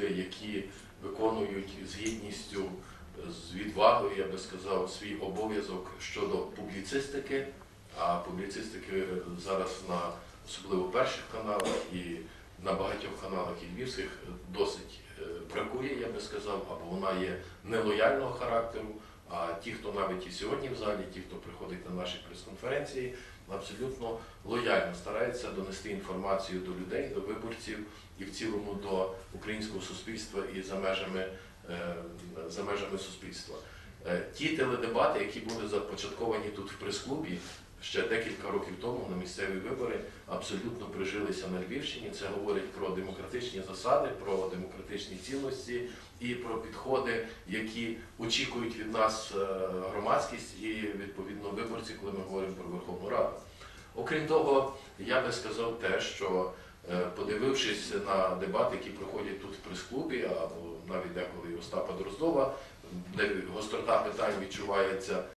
люди, які виконують з гідністю, з відвагою, я би сказав, свій обов'язок щодо публіцистики. А публіцистики зараз на особливо перших каналах і на багатьох каналах і львівських досить е, бракує, я би сказав, або вона є нелояльного характеру. А ті, хто навіть і сьогодні в залі, ті, хто приходить на наші прес-конференції, абсолютно лояльно стараються донести інформацію до людей, до виборців і в цілому до українського суспільства і за межами, е, за межами суспільства. Е, Ті теледебати, які були започатковані тут в прес-клубі ще декілька років тому на місцеві вибори, абсолютно прижилися на Львівщині. Це говорить про демократичні засади, про демократичні цінності і про підходи, які очікують від нас е, громадськість і відповідно виборці, коли ми говоримо про Верховну Раду. Окрім того, я би сказав те, що е, подивившись на дебати, які проходять тут в прес-клубі, або навіть деколи Остапа Дроздова, де гострота питань відчувається